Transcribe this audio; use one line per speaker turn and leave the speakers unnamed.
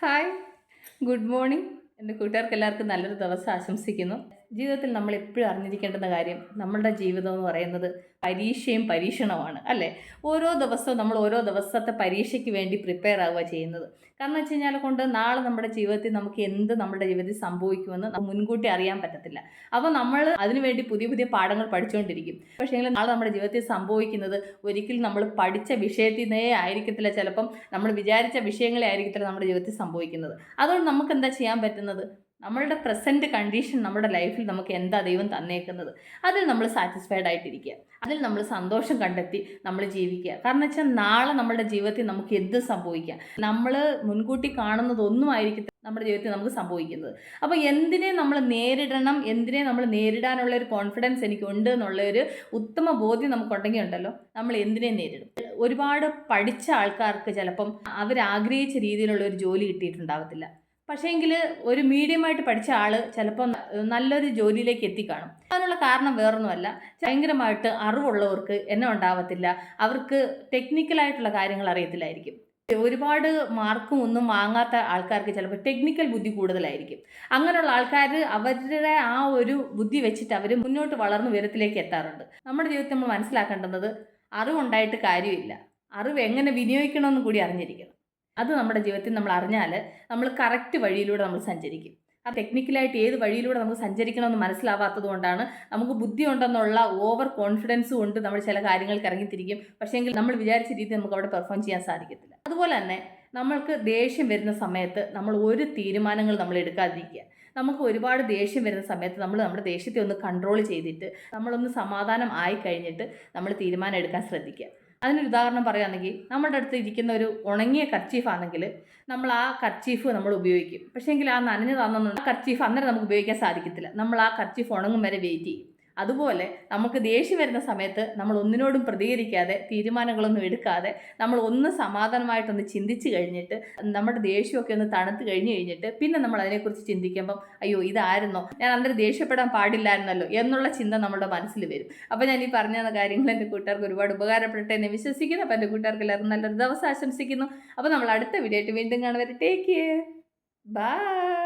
Hi good morning എന്റെ കൂട്ടുകാർക്ക് എല്ലാവർക്കും നല്ലൊരു ദിവസം ആശംസിക്കുന്നു. ജീവിതത്തിൽ നമ്മൾ എപ്പോഴും അറിഞ്ഞിരിക്കേണ്ടുന്ന കാര്യം നമ്മളുടെ ജീവിതം എന്ന് പറയുന്നത് പരീക്ഷയും പരീക്ഷണവുമാണ് അല്ലേ? ഓരോ ദിവസവും നമ്മൾ ഓരോ ദിവസത്തെ പരീക്ഷയ്ക്ക് വേണ്ടി പ്രിപ്പയർ ആവുക ചെയ്യുന്നത്. കാരണം വെച്ച് കഴിഞ്ഞാൽ കൊണ്ട് നാളെ നമ്മുടെ ജീവിതത്തിൽ നമുക്ക് എന്ത് നമ്മുടെ ജീവിതത്തിൽ സംഭവിക്കുമെന്ന് മുൻകൂട്ടി അറിയാൻ പറ്റത്തില്ല. അപ്പോൾ നമ്മൾ അതിനുവേണ്ടി പുതിയ പുതിയ പാഠങ്ങൾ പഠിച്ചുകൊണ്ടിരിക്കും. പക്ഷേ നാളെ നമ്മുടെ ജീവിതത്തിൽ സംഭവിക്കുന്നത് ഒരിക്കലും നമ്മൾ പഠിച്ച വിഷയത്തിൽ നിന്നേ ആയിരിക്കത്തില്ല. ചിലപ്പം നമ്മൾ വിചാരിച്ച വിഷയങ്ങളെ ആയിരിക്കത്തില്ല നമ്മുടെ ജീവിതത്തിൽ സംഭവിക്കുന്നത്. അതുകൊണ്ട് നമുക്ക് എന്താ ചെയ്യാൻ പറ്റുന്നത്? നമ്മളുടെ പ്രസന്റ് കണ്ടീഷൻ നമ്മുടെ ലൈഫിൽ നമുക്ക് എന്താ ദൈവം തന്നേക്കുന്നത്? അതിൽ നമ്മൾ സാറ്റിസ്ഫൈഡ് ആയിട്ടിരിക്കുക. അതിൽ നമ്മൾ സന്തോഷം കണ്ടെത്തി നമ്മൾ ജീവിക്കുക. കാരണം വെച്ചാൽ നാളെ നമ്മുടെ ജീവിതത്തിൽ നമുക്ക് എന്ത് സംഭവിക്കാം? നമ്മൾ മുൻകൂട്ടി കാണുന്നതൊന്നും ആയിരിക്കും നമ്മുടെ ജീവിതത്തിൽ നമുക്ക് സംഭവിക്കുന്നത്. അപ്പോൾ എന്തിനെ നമ്മൾ നേരിടണം? എന്തിനെ നമ്മൾ നേരിടാനുള്ള ഒരു കോൺഫിഡൻസ് എനിക്കുണ്ട് എന്നുള്ള ഒരു ഉത്തമ ബോധ്യം നമുക്കുണ്ടെങ്കിൽ ഉണ്ടല്ലോ. നമ്മൾ എന്തിനെ നേരിടും? ഒരുപാട് പഠിച്ച ആൾക്കാർക്ക് ചിലപ്പം അവരാഗ്രഹിച്ച രീതിയിലുള്ള ഒരു ജോലി കിട്ടിയിട്ടുണ്ടാകത്തില്ല പക്ഷേങ്കിൽ ഒരു മീഡിയമായിട്ട് പഠിച്ച ആൾ ചിലപ്പോൾ നല്ലൊരു ജോലിയിലേക്ക് എത്തിക്കാണും. അതിനുള്ള കാരണം വേറൊന്നുമല്ല. ഭയങ്കരമായിട്ട് അറിവുള്ളവർക്ക് എന്നെ ഉണ്ടാവത്തില്ല. അവർക്ക് ടെക്നിക്കലായിട്ടുള്ള കാര്യങ്ങൾ അറിയത്തില്ലായിരിക്കും. ഒരുപാട് മാർക്കും ഒന്നും വാങ്ങാത്ത ആൾക്കാർക്ക് ചിലപ്പോൾ ടെക്നിക്കൽ ബുദ്ധി കൂടുതലായിരിക്കും. അങ്ങനെയുള്ള ആൾക്കാർ അവരുടെ ആ ഒരു ബുദ്ധി വെച്ചിട്ട് അവർ മുന്നോട്ട് വളർന്നു ഉയരത്തിലേക്ക് എത്താറുണ്ട്. നമ്മുടെ ജീവിതത്തിൽ നമ്മൾ മനസ്സിലാക്കേണ്ടുന്നത് അറിവുണ്ടായിട്ട് കാര്യമില്ല. അറിവ് എങ്ങനെ വിനിയോഗിക്കണമെന്ന് കൂടി അറിഞ്ഞിരിക്കണം. അത് നമ്മുടെ ജീവിതത്തിൽ നമ്മൾ അറിഞ്ഞാൽ നമ്മൾ കറക്റ്റ് വഴിയിലൂടെ നമ്മൾ സഞ്ചരിക്കും. ആ ടെക്നിക്കലായിട്ട് ഏത് വഴിയിലൂടെ നമുക്ക് സഞ്ചരിക്കണമെന്ന് മനസ്സിലാവാത്തത് കൊണ്ടാണ് നമുക്ക് ബുദ്ധി ഉണ്ടെന്നുള്ള ഓവർ കോൺഫിഡൻസ് കൊണ്ട് നമ്മൾ ചില കാര്യങ്ങൾക്ക് ഇറങ്ങിത്തിരിക്കും. പക്ഷേങ്കിൽ നമ്മൾ വിചാരിച്ച രീതി നമുക്ക് അവിടെ പെർഫോം ചെയ്യാൻ സാധിക്കത്തില്ല. അതുപോലെ തന്നെ നമ്മൾക്ക് ദേഷ്യം വരുന്ന സമയത്ത് നമ്മൾ ഒരു തീരുമാനങ്ങൾ നമ്മൾ എടുക്കാതിരിക്കുക. നമുക്ക് ഒരുപാട് ദേഷ്യം വരുന്ന സമയത്ത് നമ്മൾ നമ്മുടെ ദേഷ്യത്തെ ഒന്ന് കൺട്രോൾ ചെയ്തിട്ട് നമ്മളൊന്ന് സമാധാനം ആയി കഴിഞ്ഞിട്ട് നമ്മൾ തീരുമാനം എടുക്കാൻ ശ്രദ്ധിക്കുക. അതിനൊരു ഉദാഹരണം പറയുകയാണെങ്കിൽ നമ്മുടെ അടുത്ത് ഇരിക്കുന്ന ഒരു ഉണങ്ങിയ കർച്ചീഫാണെങ്കിൽ നമ്മൾ ആ കർച്ചീഫ് നമ്മൾ ഉപയോഗിക്കും. പക്ഷേ എങ്കിൽ ആ നനഞ്ഞു തന്നു കർച്ചീഫ് അന്നേരം നമുക്ക് ഉപയോഗിക്കാൻ സാധിക്കത്തില്ല. നമ്മൾ ആ കർച്ചീഫ് ഉണങ്ങും വരെ വെയിറ്റ് ചെയ്യും. അതുപോലെ നമുക്ക് ദേഷ്യം വരുന്ന സമയത്ത് നമ്മൾ ഒന്നിനോടും പ്രതികരിക്കാതെ തീരുമാനങ്ങളൊന്നും എടുക്കാതെ നമ്മൾ ഒന്ന് സമാധാനമായിട്ടൊന്ന് ചിന്തിച്ച് കഴിഞ്ഞിട്ട് നമ്മുടെ ദേഷ്യമൊക്കെ ഒന്ന് തണുത്ത് കഴിഞ്ഞ് കഴിഞ്ഞിട്ട് പിന്നെ നമ്മൾ അതിനെക്കുറിച്ച് ചിന്തിക്കുമ്പം അയ്യോ ഇതായിരുന്നോ? ഞാൻ അന്നേരം ദേഷ്യപ്പെടാൻ പാടില്ലായിരുന്നല്ലോ? എന്നുള്ള ചിന്ത നമ്മുടെ മനസ്സിൽ വരും. അപ്പോൾ ഞാൻ ഈ പറഞ്ഞ കാര്യങ്ങൾ എന്റെ കൂട്ടുകാർക്ക് ഒരുപാട് ഉപകാരപ്പെട്ടെ. എന്ന് വിശ്വസിക്കുന്നു. അപ്പോൾ എന്റെ കൂട്ടുകാർക്ക് എല്ലാവരും നല്ലൊരു ദിവസം ആശംസിക്കുന്നു. അപ്പോൾ നമ്മൾ അടുത്ത വീഡിയോ ആയിട്ട് വീണ്ടും കാണുവരെ ടേക്ക് കെയർ ബൈ